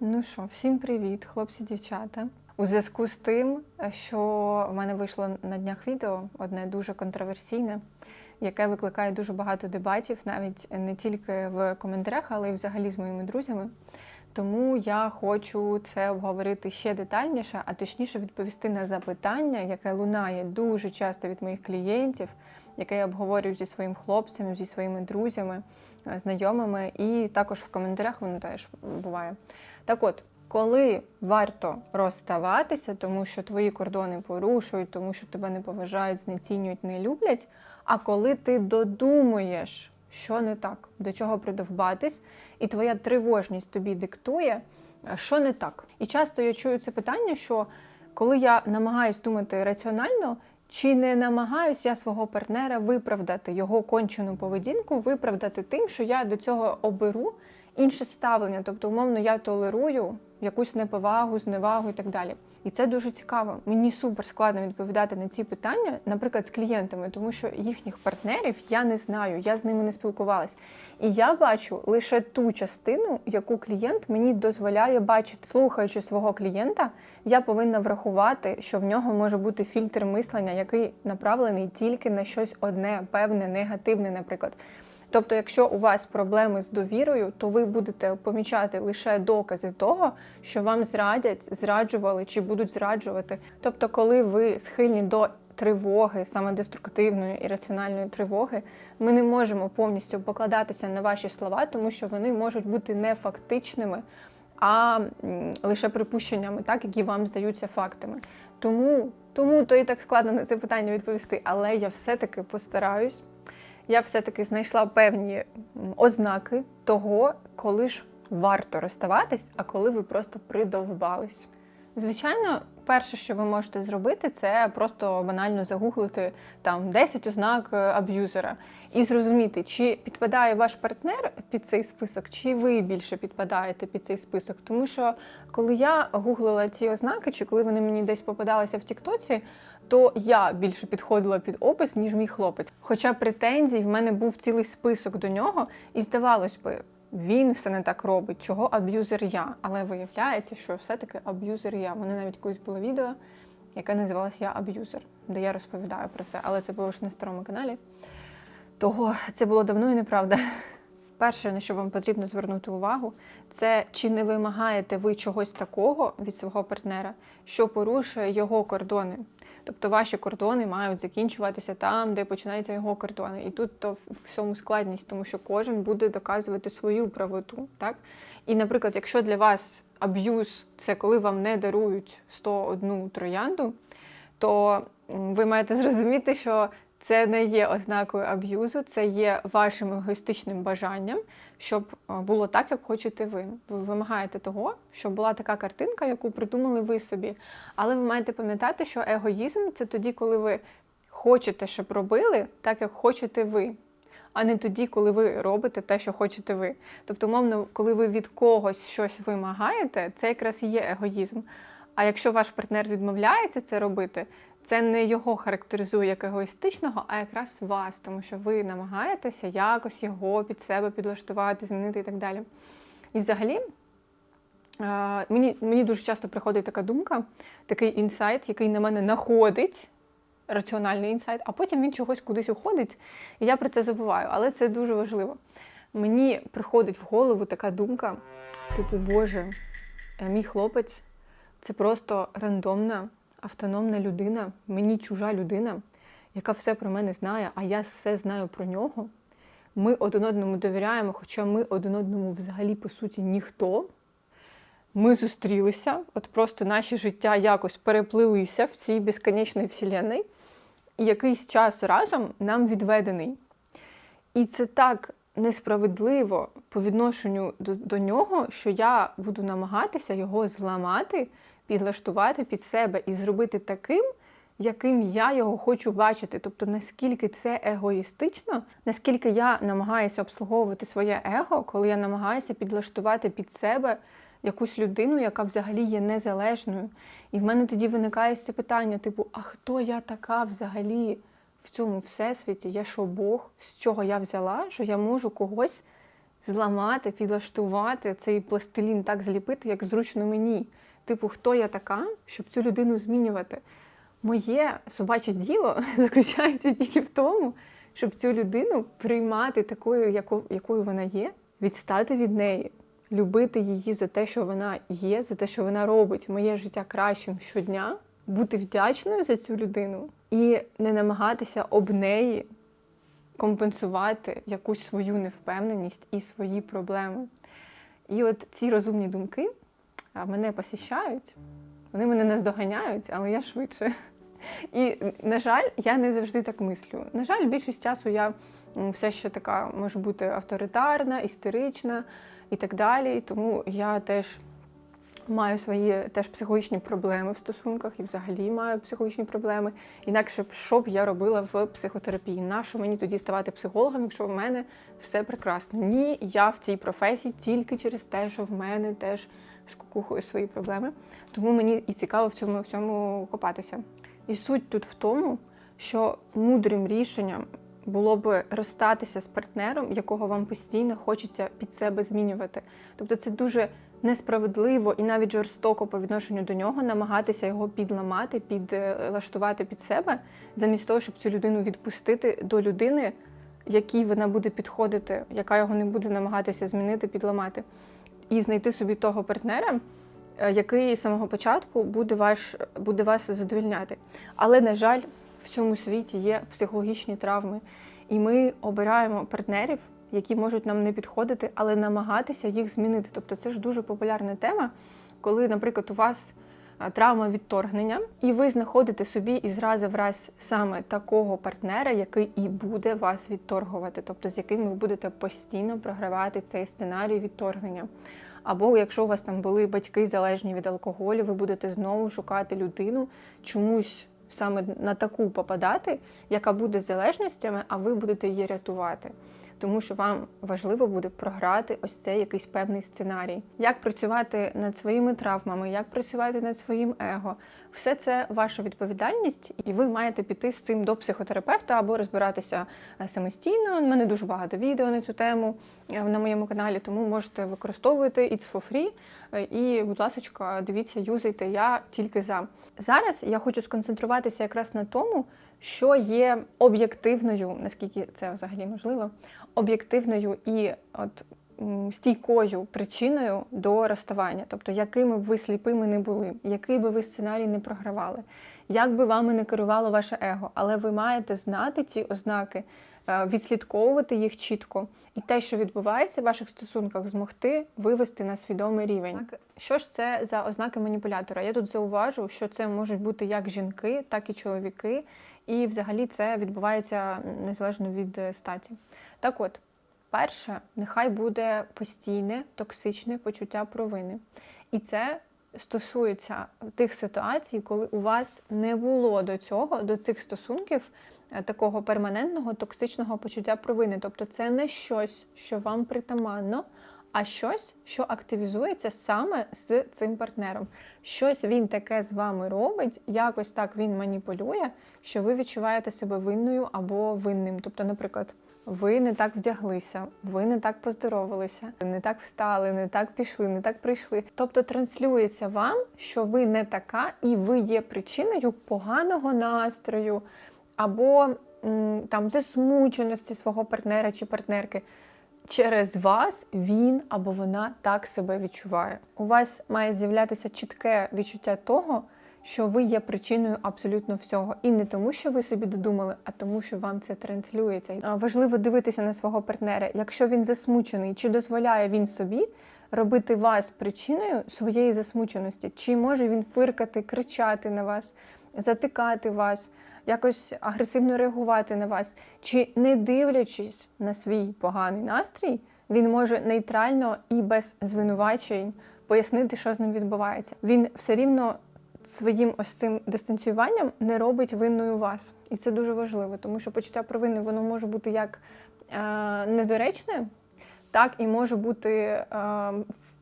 Ну що, всім привіт, хлопці, дівчата. У зв'язку з тим, що в мене вийшло на днях відео, одне дуже контроверсійне, яке викликає дуже багато дебатів, навіть не тільки в коментарях, але й взагалі з моїми друзями. Тому я хочу це обговорити ще детальніше, а точніше відповісти на запитання, яке лунає дуже часто від моїх клієнтів, яке я обговорюю зі своїм хлопцем, зі своїми друзями, знайомими, і також в коментарях воно теж буває. Так от, коли варто розставатися, тому що твої кордони порушують, тому що тебе не поважають, знецінюють, не люблять. А коли ти додумуєш, що не так, до чого придовбатись, і твоя тривожність тобі диктує, що не так. І часто я чую це питання, що коли я намагаюсь думати раціонально, чи не намагаюсь я свого партнера виправдати його кончену поведінку, виправдати тим, що я до цього оберу інше ставлення, тобто, умовно, я толерую якусь неповагу, зневагу і так далі. І це дуже цікаво. Мені супер складно відповідати на ці питання, наприклад, з клієнтами, тому що їхніх партнерів я не знаю, я з ними не спілкувалась. І я бачу лише ту частину, яку клієнт мені дозволяє бачити. Слухаючи свого клієнта, я повинна врахувати, що в нього може бути фільтр мислення, який направлений тільки на щось одне, певне, негативне, наприклад. Тобто, якщо у вас проблеми з довірою, то ви будете помічати лише докази того, що вам зрадять, зраджували чи будуть зраджувати. Тобто, коли ви схильні до тривоги, саме деструктивної і раціональної тривоги, ми не можемо повністю покладатися на ваші слова, тому що вони можуть бути не фактичними, а лише припущеннями, так які вам здаються фактами. Тому, тому то і так складно на це питання відповісти, але я все-таки постараюсь я все-таки знайшла певні ознаки того, коли ж варто розставатись, а коли ви просто придовбались. Звичайно, перше, що ви можете зробити, це просто банально загуглити там 10 ознак е, аб'юзера і зрозуміти, чи підпадає ваш партнер під цей список, чи ви більше підпадаєте під цей список. Тому що коли я гуглила ці ознаки, чи коли вони мені десь попадалися в Тіктоці, то я більше підходила під опис, ніж мій хлопець. Хоча претензій в мене був цілий список до нього, і здавалось би, він все не так робить, чого аб'юзер я. Але виявляється, що все-таки аб'юзер я. Мене навіть колись було відео, яке називалось Я аб'юзер, де я розповідаю про це, але це було ж на старому каналі. Того це було давно і неправда. Перше, на що вам потрібно звернути увагу, це чи не вимагаєте ви чогось такого від свого партнера, що порушує його кордони. Тобто ваші кордони мають закінчуватися там, де починаються його кордони. І тут то в всьому складність, тому що кожен буде доказувати свою правоту. Так? І, наприклад, якщо для вас аб'юз це коли вам не дарують 101 троянду, то ви маєте зрозуміти, що це не є ознакою аб'юзу, це є вашим егоїстичним бажанням, щоб е, було так, як хочете ви. Ви вимагаєте того, щоб була така картинка, яку придумали ви собі. Але ви маєте пам'ятати, що егоїзм це тоді, коли ви хочете, щоб робили так, як хочете ви. А не тоді, коли ви робите те, що хочете ви. Тобто, умовно, коли ви від когось щось вимагаєте, це якраз і є егоїзм. А якщо ваш партнер відмовляється це робити, це не його характеризує як егоїстичного, а якраз вас, тому що ви намагаєтеся якось його під себе підлаштувати, змінити і так далі. І взагалі, мені, мені дуже часто приходить така думка, такий інсайт, який на мене находить, раціональний інсайт, а потім він чогось кудись уходить, і я про це забуваю. Але це дуже важливо. Мені приходить в голову така думка, типу, Боже, е, мій хлопець це просто рандомна, автономна людина, мені чужа людина, яка все про мене знає, а я все знаю про нього. Ми один одному довіряємо, хоча ми один одному взагалі, по суті, ніхто. Ми зустрілися, от просто наші життя якось переплилися в цій безконечній вселенной, і якийсь час разом нам відведений. І це так несправедливо по відношенню до, до нього, що я буду намагатися його зламати, підлаштувати під себе і зробити таким, яким я його хочу бачити. Тобто, наскільки це егоїстично, наскільки я намагаюся обслуговувати своє его, коли я намагаюся підлаштувати під себе якусь людину, яка взагалі є незалежною. І в мене тоді виникає це питання: типу, а хто я така взагалі в цьому всесвіті? Я що Бог, з чого я взяла, що я можу когось зламати, підлаштувати цей пластилін так зліпити, як зручно мені. Типу, хто я така, щоб цю людину змінювати? Моє собаче діло заключається тільки в тому, щоб цю людину приймати такою, яко- якою вона є, відстати від неї, любити її за те, що вона є, за те, що вона робить моє життя кращим щодня, бути вдячною за цю людину і не намагатися об неї компенсувати якусь свою невпевненість і свої проблеми. І от ці розумні думки мене посіщають, вони мене наздоганяють, але я швидше. І, на жаль, я не завжди так мислю. На жаль, більшість часу я все ще така можу бути авторитарна, істерична і так далі. Тому я теж маю свої теж психологічні проблеми в стосунках і взагалі маю психологічні проблеми. Інакше що б я робила в психотерапії? Нащо мені тоді ставати психологом, якщо в мене все прекрасно? Ні, я в цій професії тільки через те, що в мене теж скукухою свої проблеми. Тому мені і цікаво в цьому всьому копатися. І суть тут в тому, що мудрим рішенням було б розстатися з партнером, якого вам постійно хочеться під себе змінювати. Тобто це дуже несправедливо і навіть жорстоко по відношенню до нього намагатися його підламати, підлаштувати під себе, замість того, щоб цю людину відпустити до людини, якій вона буде підходити, яка його не буде намагатися змінити, підламати, і знайти собі того партнера, е, який з самого початку буде, ваш, буде вас задовільняти. Але, на жаль, в цьому світі є психологічні травми, і ми обираємо партнерів, які можуть нам не підходити, але намагатися їх змінити. Тобто це ж дуже популярна тема, коли, наприклад, у вас травма відторгнення, і ви знаходите собі із разу в раз саме такого партнера, який і буде вас відторгувати, тобто з яким ви будете постійно програвати цей сценарій відторгнення. Або якщо у вас там були батьки залежні від алкоголю, ви будете знову шукати людину чомусь саме на таку попадати, яка буде залежностями, а ви будете її рятувати. Тому що вам важливо буде програти ось цей якийсь певний сценарій. Як працювати над своїми травмами, як працювати над своїм его, все це ваша відповідальність, і ви маєте піти з цим до психотерапевта або розбиратися е, самостійно. У мене дуже багато відео на цю тему е, на моєму каналі, тому можете використовувати It's for free. Е, І, будь ласка, дивіться, юзайте. Я тільки за. Зараз я хочу сконцентруватися якраз на тому, що є об'єктивною, наскільки це взагалі можливо, об'єктивною і от стійкою причиною до розставання. Тобто, якими б ви сліпими не були, який би ви сценарій не програвали, як би вами не керувало ваше его, але ви маєте знати ці ознаки, е, відслідковувати їх чітко, і те, що відбувається в ваших стосунках, змогти вивести на свідомий рівень. Так, що ж це за ознаки маніпулятора? Я тут зауважу, що це можуть бути як жінки, так і чоловіки, і взагалі це відбувається незалежно від е, статі. Так от, перше, нехай буде постійне токсичне почуття провини. І це стосується тих ситуацій, коли у вас не було до цього, до цих стосунків е, такого перманентного токсичного почуття провини. Тобто це не щось, що вам притаманно, а щось, що активізується саме з цим партнером. Щось він таке з вами робить, якось так він маніпулює, що ви відчуваєте себе винною або винним. Тобто, наприклад, ви не так вдяглися, ви не так поздоровалися, не так встали, не так пішли, не так прийшли. Тобто транслюється вам, що ви не така, і ви є причиною поганого настрою або там засмученості свого партнера чи партнерки. Через вас він або вона так себе відчуває. У вас має з'являтися чітке відчуття того, що ви є причиною абсолютно всього. І не тому, що ви собі додумали, а тому, що вам це транслюється. Важливо дивитися на свого партнера. Якщо він засмучений, чи дозволяє він собі робити вас причиною своєї засмученості? Чи може він фиркати, кричати на вас, затикати вас? Якось агресивно реагувати на вас, чи не дивлячись на свій поганий настрій, він може нейтрально і без звинувачень пояснити, що з ним відбувається. Він все рівно своїм ось цим дистанціюванням не робить винною вас. І це дуже важливо, тому що почуття провини воно може бути як е, недоречне, так і може бути е,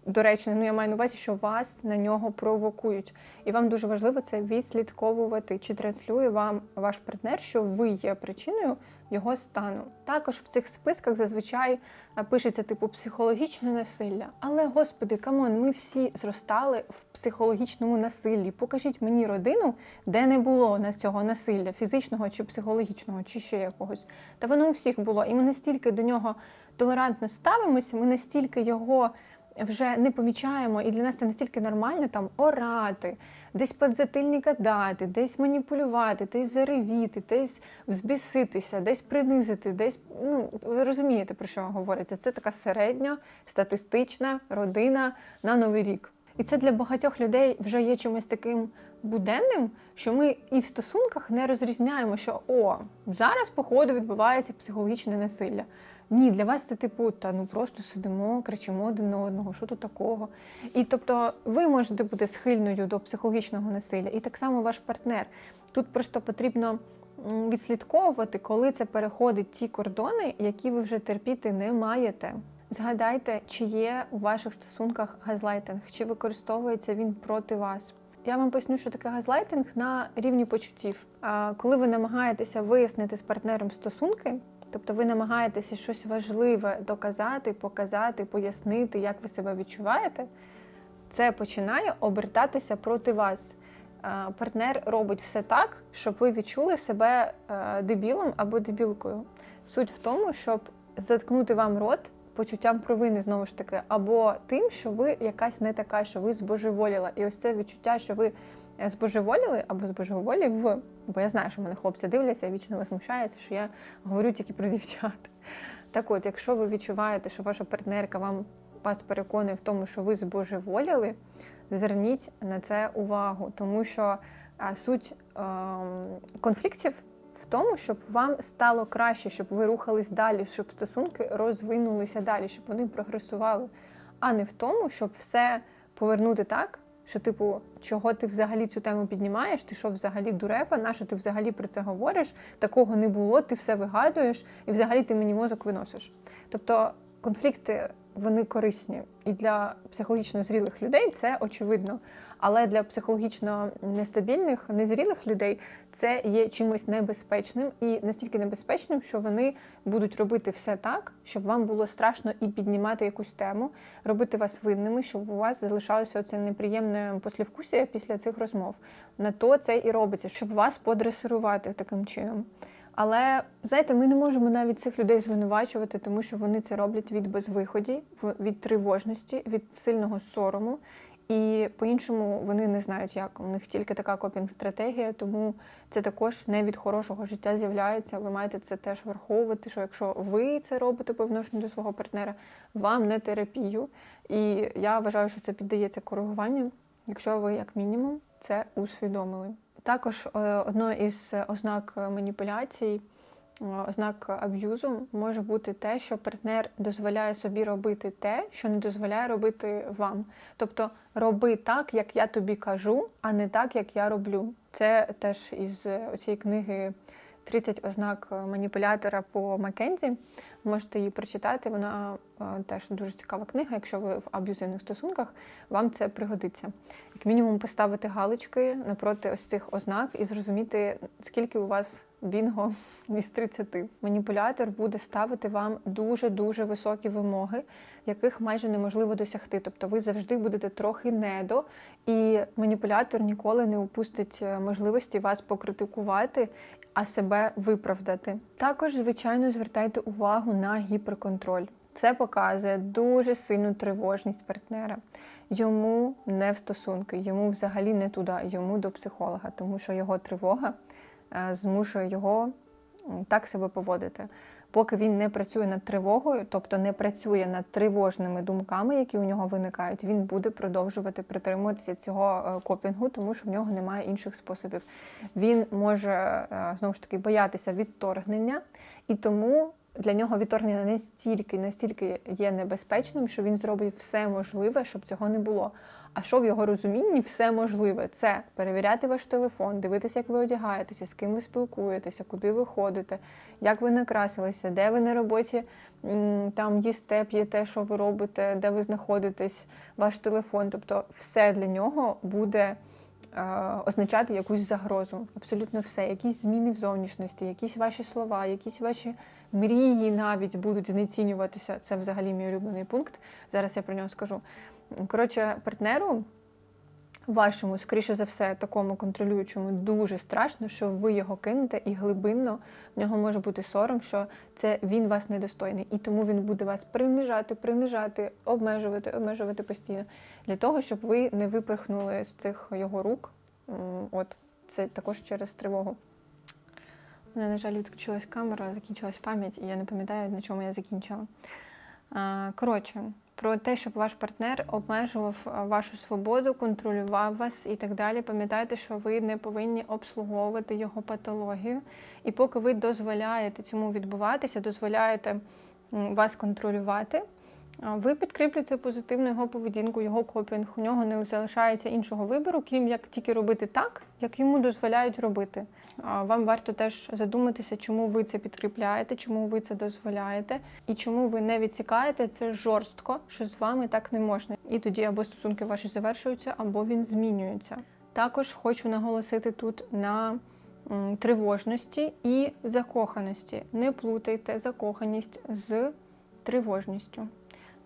доречне. Ну, я маю на увазі, що вас на нього провокують. І вам дуже важливо це відслідковувати, чи транслює вам ваш партнер, що ви є причиною його стану. Також в цих списках зазвичай е, пишеться типу психологічне насилля. Але господи, камон, ми всі зростали в психологічному насиллі. Покажіть мені родину, де не було на цього насилля, фізичного чи психологічного, чи ще якогось. Та воно у всіх було. І ми настільки до нього толерантно ставимося, ми настільки його вже не помічаємо, і для нас це настільки нормально там орати, десь подзатильника дати, десь маніпулювати, десь заревіти, десь взбіситися, десь принизити, десь ну ви розумієте про що говориться. Це така середня статистична родина на новий рік. І це для багатьох людей вже є чимось таким буденним, що ми і в стосунках не розрізняємо, що о, зараз, походу, відбувається психологічне насилля. Ні, для вас це типу, та ну просто сидимо, кричимо один на одного, що тут такого. І тобто ви можете бути схильною до психологічного насилля, і так само ваш партнер. Тут просто потрібно відслідковувати, коли це переходить ті кордони, які ви вже терпіти не маєте. Згадайте, чи є у ваших стосунках газлайтинг, чи використовується він проти вас. Я вам поясню, що таке газлайтинг на рівні почуттів. А коли ви намагаєтеся вияснити з партнером стосунки, тобто ви намагаєтеся щось важливе доказати, показати, пояснити, як ви себе відчуваєте, це починає обертатися проти вас. Партнер робить все так, щоб ви відчули себе е, дебілом або дебілкою. Суть в тому, щоб заткнути вам рот почуттям провини знову ж таки, або тим, що ви якась не така, що ви збожеволіла. І ось це відчуття, що ви е, збожеволіли або збожеволів, бо я знаю, що мене хлопці дивляться вічно возмущаються, що я говорю тільки про дівчат. Так от, якщо ви відчуваєте, що ваша партнерка вам вас переконує в тому, що ви збожеволіли, зверніть на це увагу, тому що а, суть ем, конфліктів в тому, щоб вам стало краще, щоб ви рухались далі, щоб стосунки розвинулися далі, щоб вони прогресували, а не в тому, щоб все повернути так, що, типу, чого ти взагалі цю тему піднімаєш, ти що взагалі дурепа, на що ти взагалі про це говориш, такого не було, ти все вигадуєш, і взагалі ти мені мозок виносиш. Тобто конфлікти вони корисні і для психологічно зрілих людей це очевидно. Але для психологічно нестабільних, незрілих людей це є чимось небезпечним і настільки небезпечним, що вони будуть робити все так, щоб вам було страшно і піднімати якусь тему, робити вас винними, щоб у вас залишалося оце неприємне послівкусія після цих розмов. На то це і робиться, щоб вас подресирувати таким чином. Але знаєте, ми не можемо навіть цих людей звинувачувати, тому що вони це роблять від безвиході, від тривожності, від сильного сорому. І по-іншому вони не знають, як у них тільки така копінг-стратегія, тому це також не від хорошого життя з'являється. Ви маєте це теж враховувати, що якщо ви це робите по відношенню до свого партнера, вам не терапію. І я вважаю, що це піддається коригуванню, якщо ви, як мінімум, це усвідомили. Також е, одною із ознак маніпуляцій, е, ознак аб'юзу може бути те, що партнер дозволяє собі робити те, що не дозволяє робити вам. Тобто роби так, як я тобі кажу, а не так, як я роблю. Це теж із цієї книги 30 ознак маніпулятора по Маккензі. Можете її прочитати. Вона е, теж дуже цікава книга. Якщо ви в аб'юзивних стосунках, вам це пригодиться. Як мінімум, поставити галочки напроти ось цих ознак і зрозуміти, скільки у вас бінго із 30. Маніпулятор буде ставити вам дуже дуже високі вимоги, яких майже неможливо досягти. Тобто ви завжди будете трохи недо, і маніпулятор ніколи не упустить е, можливості вас покритикувати, а себе виправдати. Також, звичайно, звертайте увагу на гіперконтроль. Це показує дуже сильну тривожність партнера. Йому не в стосунки, йому взагалі не туди, йому до психолога, тому що його тривога е, змушує його так себе поводити. Поки він не працює над тривогою, тобто не працює над тривожними думками, які у нього виникають, він буде продовжувати притримуватися цього е, копінгу, тому що в нього немає інших способів. Він може е, знову ж таки боятися відторгнення, і тому для нього відторгнення настільки, настільки є небезпечним, що він зробить все можливе, щоб цього не було. А що в його розумінні все можливе? Це перевіряти ваш телефон, дивитися, як ви одягаєтеся, з ким ви спілкуєтеся, куди ви ходите, як ви накрасилися, де ви на роботі там їсте, п'єте, що ви робите, де ви знаходитесь, ваш телефон. Тобто, все для нього буде означати якусь загрозу. Абсолютно все. Якісь зміни в зовнішності, якісь ваші слова, якісь ваші мрії навіть будуть знецінюватися. Це взагалі мій улюблений пункт. Зараз я про нього скажу. Коротше, партнеру вашому, скоріше за все, такому контролюючому, дуже страшно, що ви його кинете, і глибинно в нього може бути сором, що це він вас недостойний. І тому він буде вас принижати, принижати, обмежувати, обмежувати постійно для того, щоб ви не випорхнули з цих його рук. От це також через тривогу. У мене, на жаль, відключилась камера, закінчилась пам'ять, і я не пам'ятаю, на чому я закінчила. Коротше, про те, щоб ваш партнер обмежував вашу свободу, контролював вас і так далі. Пам'ятайте, що ви не повинні обслуговувати його патологію. І поки ви дозволяєте цьому відбуватися, дозволяєте вас контролювати, ви підкріплюєте позитивну його поведінку, його копінг. У нього не залишається іншого вибору, крім як тільки робити так, як йому дозволяють робити. Вам варто теж задуматися, чому ви це підкріпляєте, чому ви це дозволяєте, і чому ви не відсікаєте це жорстко, що з вами так не можна. І тоді або стосунки ваші завершуються, або він змінюється. Також хочу наголосити тут на тривожності і закоханості. Не плутайте закоханість з тривожністю.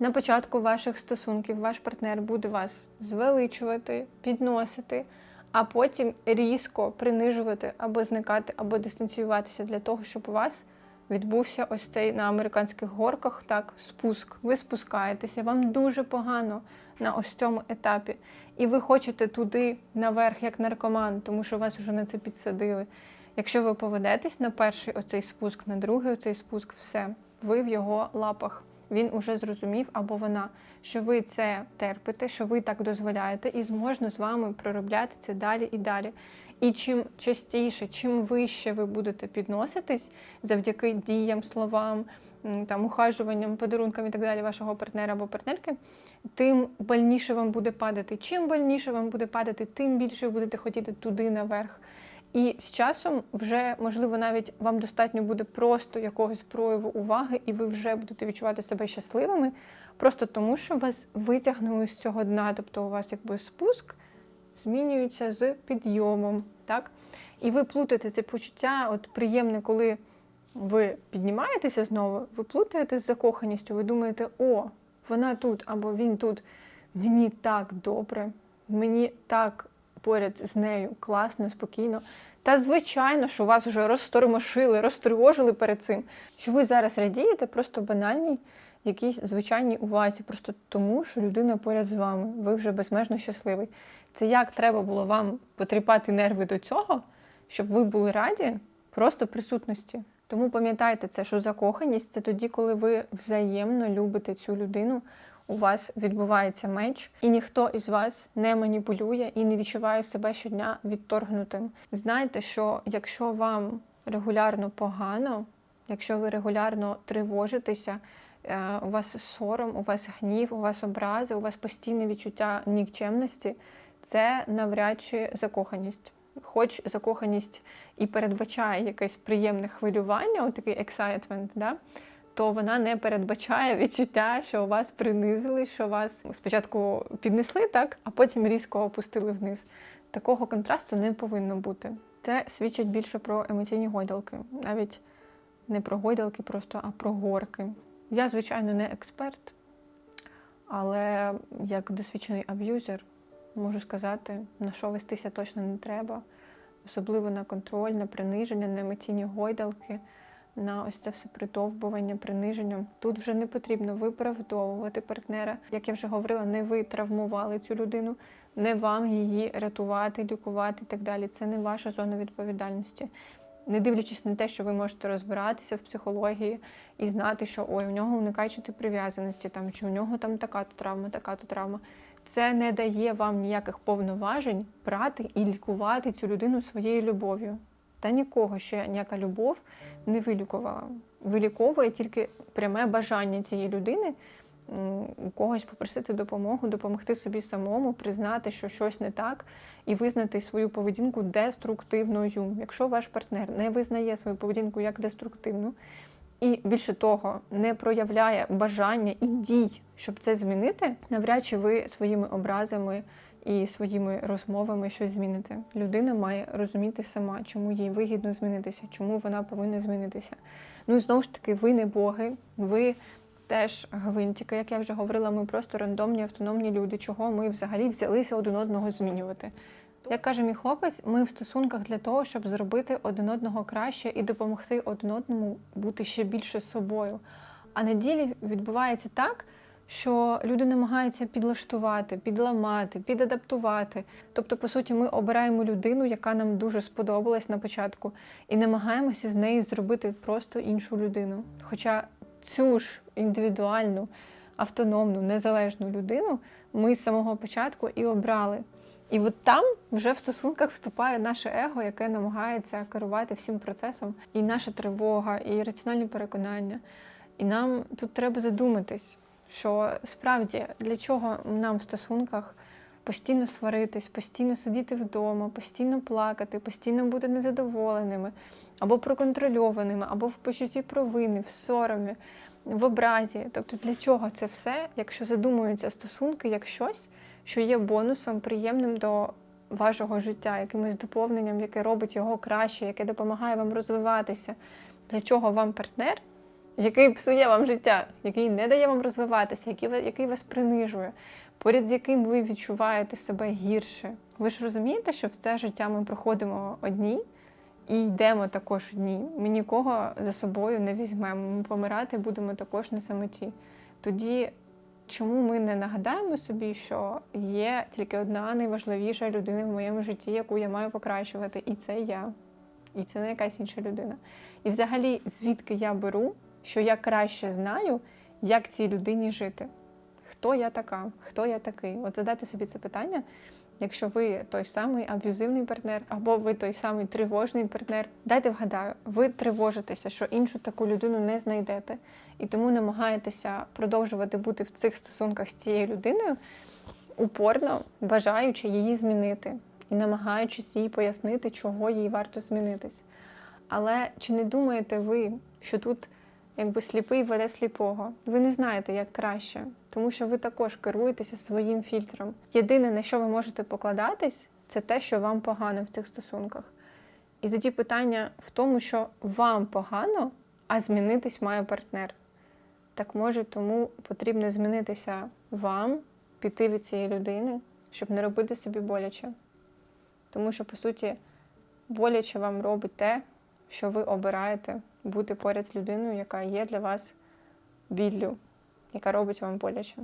На початку ваших стосунків ваш партнер буде вас звеличувати, підносити, а потім різко принижувати або зникати, або дистанціюватися для того, щоб у вас відбувся ось цей на американських горках так спуск. Ви спускаєтеся, вам дуже погано на ось цьому етапі. І ви хочете туди наверх, як наркоман, тому що вас вже на це підсадили. Якщо ви поведетесь на перший оцей спуск, на другий оцей спуск, все, ви в його лапах. Він уже зрозумів або вона, що ви це терпите, що ви так дозволяєте, і зможна з вами проробляти це далі і далі. І чим частіше, чим вище ви будете підноситись завдяки діям, словам, там ухажуванням, подарункам і так далі вашого партнера або партнерки, тим больніше вам буде падати. Чим больніше вам буде падати, тим більше ви будете хотіти туди наверх. І з часом вже, можливо, навіть вам достатньо буде просто якогось прояву уваги, і ви вже будете відчувати себе щасливими, просто тому, що вас витягнули з цього дна, тобто у вас якби спуск змінюється з підйомом. так? І ви плутаєте це почуття, от приємне, коли ви піднімаєтеся знову, ви плутаєте з закоханістю, ви думаєте, о, вона тут або він тут, мені так добре, мені так поряд з нею класно, спокійно. Та звичайно, що вас вже розтормошили, розтривожили перед цим. Що ви зараз радієте просто банальній якійсь звичайній увазі, просто тому, що людина поряд з вами, ви вже безмежно щасливий. Це як треба було вам потріпати нерви до цього, щоб ви були раді просто присутності. Тому пам'ятайте це, що закоханість це тоді, коли ви взаємно любите цю людину, у вас відбувається меч, і ніхто із вас не маніпулює і не відчуває себе щодня відторгнутим. Знайте, що якщо вам регулярно погано, якщо ви регулярно тривожитеся, е, у вас сором, у вас гнів, у вас образи, у вас постійне відчуття нікчемності, це навряд чи закоханість. Хоч закоханість і передбачає якесь приємне хвилювання, отакий excitement, да? То вона не передбачає відчуття, що вас принизили, що вас спочатку піднесли, так, а потім різко опустили вниз. Такого контрасту не повинно бути. Це свідчить більше про емоційні гойдалки, навіть не про гойдалки, просто а про горки. Я, звичайно, не експерт, але як досвідчений аб'юзер можу сказати, на що вестися точно не треба, особливо на контроль, на приниження, на емоційні гойдалки на ось це все притовбування, приниження. Тут вже не потрібно виправдовувати партнера. Як я вже говорила, не ви травмували цю людину, не вам її рятувати, лікувати і так далі. Це не ваша зона відповідальності. Не дивлячись на те, що ви можете розбиратися в психології і знати, що ой, у нього уникає чи прив'язаності, там чи у нього там така-то травма, така-то травма. Це не дає вам ніяких повноважень брати і лікувати цю людину своєю любов'ю. Та нікого ще ніяка любов не вилікувала. Виліковує тільки пряме бажання цієї людини у когось попросити допомогу, допомогти собі самому, признати, що щось не так, і визнати свою поведінку деструктивною. Якщо ваш партнер не визнає свою поведінку як деструктивну, і більше того, не проявляє бажання і дій, щоб це змінити, навряд чи ви своїми образами і своїми розмовами щось змінити. Людина має розуміти сама, чому їй вигідно змінитися, чому вона повинна змінитися. Ну і знову ж таки, ви не боги, ви теж гвинтики, як я вже говорила, ми просто рандомні автономні люди, чого ми взагалі взялися один одного змінювати. Як каже мій хлопець, ми в стосунках для того, щоб зробити один одного краще і допомогти один одному бути ще більше собою. А на ділі відбувається так, що люди намагаються підлаштувати, підламати, підадаптувати. Тобто, по суті, ми обираємо людину, яка нам дуже сподобалась на початку, і намагаємося з неї зробити просто іншу людину. Хоча цю ж індивідуальну, автономну, незалежну людину ми з самого початку і обрали. І от там вже в стосунках вступає наше его, яке намагається керувати всім процесом, і наша тривога, і раціональні переконання. І нам тут треба задуматись, що справді для чого нам в стосунках постійно сваритись, постійно сидіти вдома, постійно плакати, постійно бути незадоволеними, або проконтрольованими, або в почутті провини, в соромі, в образі. Тобто для чого це все, якщо задумуються стосунки як щось, що є бонусом, приємним до вашого життя, якимось доповненням, яке робить його краще, яке допомагає вам розвиватися. Для чого вам партнер, який псує вам життя, який не дає вам розвиватися, який, який вас принижує, поряд з яким ви відчуваєте себе гірше. Ви ж розумієте, що все життя ми проходимо одні і йдемо також одні. Ми нікого за собою не візьмемо. Ми помирати будемо також на самоті. Тоді чому ми не нагадаємо собі, що є тільки одна найважливіша людина в моєму житті, яку я маю покращувати, і це я, і це не якась інша людина. І взагалі, звідки я беру, що я краще знаю, як цій людині жити. Хто я така, хто я такий? От задайте собі це питання. Якщо ви той самий аб'юзивний партнер, або ви той самий тривожний партнер, дайте вгадаю, ви тривожитеся, що іншу таку людину не знайдете, і тому намагаєтеся продовжувати бути в цих стосунках з цією людиною, упорно бажаючи її змінити і намагаючись їй пояснити, чого їй варто змінитись. Але чи не думаєте ви, що тут якби сліпий веде сліпого? Ви не знаєте, як краще, тому що ви також керуєтеся своїм фільтром. Єдине, на що ви можете покладатись, це те, що вам погано в цих стосунках. І тоді питання в тому, що вам погано, а змінитись має партнер. Так може, тому потрібно змінитися вам, піти від цієї людини, щоб не робити собі боляче. Тому що, по суті, боляче вам робить те, що ви обираєте бути поряд з людиною, яка є для вас біллю, яка робить вам боляче.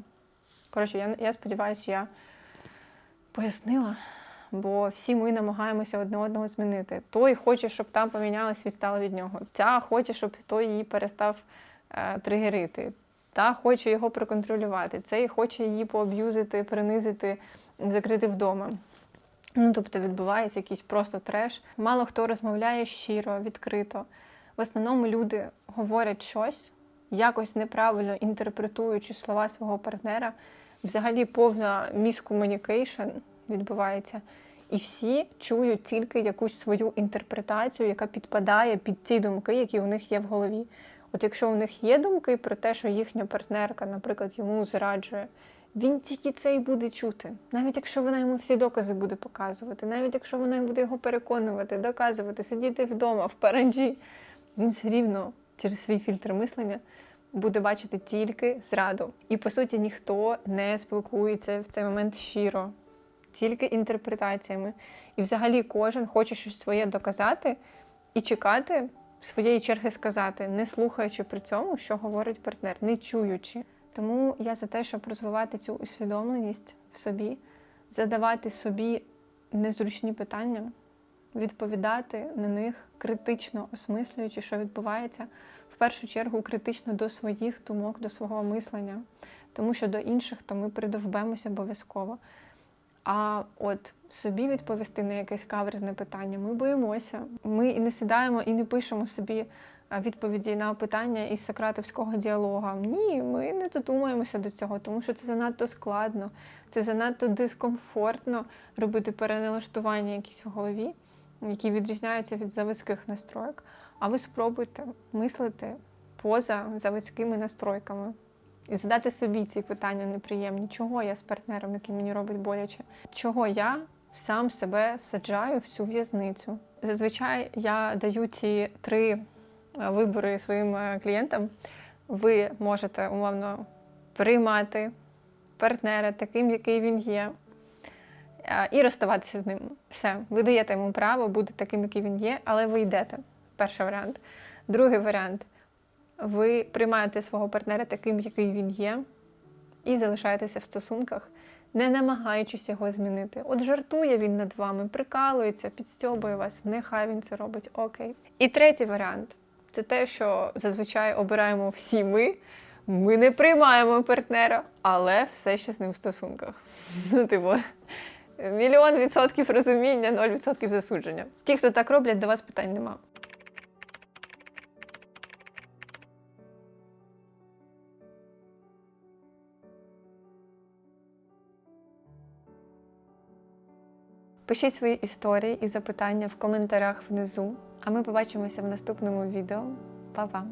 Коротше, я, я сподіваюся, я пояснила, бо всі ми намагаємося одне одного змінити. Той хоче, щоб там помінялась, відстала від нього. Ця хоче, щоб той її перестав е, тригерити. Та хоче його проконтролювати. Цей хоче її поаб'юзити, принизити, закрити вдома. Ну, тобто відбувається якийсь просто треш. Мало хто розмовляє щиро, відкрито. В основному люди говорять щось, якось неправильно інтерпретуючи слова свого партнера. Взагалі повна міскомунікейшн відбувається. І всі чують тільки якусь свою інтерпретацію, яка підпадає під ті думки, які у них є в голові. От якщо у них є думки про те, що їхня партнерка, наприклад, йому зраджує, він тільки це і буде чути. Навіть якщо вона йому всі докази буде показувати, навіть якщо вона буде його переконувати, доказувати, сидіти вдома в паранджі, він все рівно через свій фільтр мислення буде бачити тільки зраду. І по суті ніхто не спілкується в цей момент щиро, тільки інтерпретаціями. І взагалі кожен хоче щось своє доказати і чекати своєї черги сказати, не слухаючи при цьому, що говорить партнер, не чуючи. Тому я за те, щоб розвивати цю усвідомленість в собі, задавати собі незручні питання, відповідати на них критично осмислюючи, що відбувається, в першу чергу критично до своїх думок, до свого мислення, тому що до інших то ми придовбемося обов'язково. А от собі відповісти на якесь каверзне питання ми боїмося. Ми і не сідаємо і не пишемо собі відповіді на питання із сократовського діалога. Ні, ми не додумаємося до цього, тому що це занадто складно, це занадто дискомфортно робити переналаштування якісь в голові, які відрізняються від заводських настроїк. А ви спробуйте мислити поза заводськими настройками. І задати собі ці питання неприємні, чого я з партнером, який мені робить боляче, чого я сам себе саджаю в цю в'язницю. Зазвичай я даю ті три е, вибори своїм е, клієнтам. Ви можете умовно приймати партнера таким, який він є, і розставатися з ним. Все, ви даєте йому право бути таким, який він є, але ви йдете. Перший варіант. Другий варіант. Ви приймаєте свого партнера таким, який він є, і залишаєтеся в стосунках, не намагаючись його змінити. От жартує він над вами, прикалується, підстьобує вас, нехай він це робить, окей. І третій варіант це те, що зазвичай обираємо всі ми. Ми не приймаємо партнера, але все ще з ним в стосунках. Ну, типу, мільйон відсотків розуміння, ноль відсотків засудження. Ті, хто так роблять, до вас питань нема. Пишіть свої історії і запитання в коментарях внизу, а ми побачимося в наступному відео. Па-па!